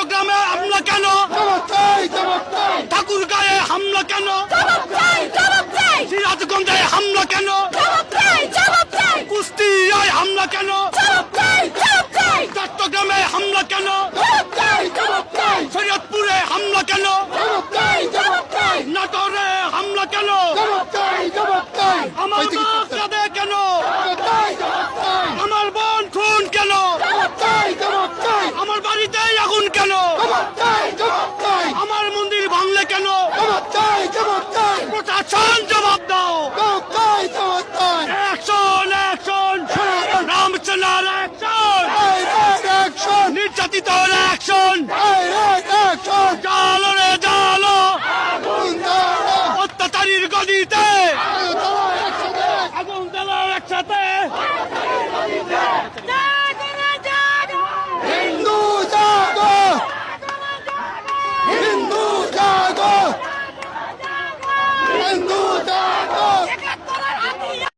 চট্টগ্রামে হামলা কেন? ঠাকুর গায়ে হামলা কেন? সিরাজগঞ্জে হামলা কেন? কুস্তি হামলা কেন? চট্টগ্রামে হামলা কেন? শরীয়তপুরে হামলা কেন? নাটোরে হামলা কেন? পিস্তল অ্যাকশন জালো রে জালো অত্যাচারীর গদিতে আগুন দেওয়ার একসাথে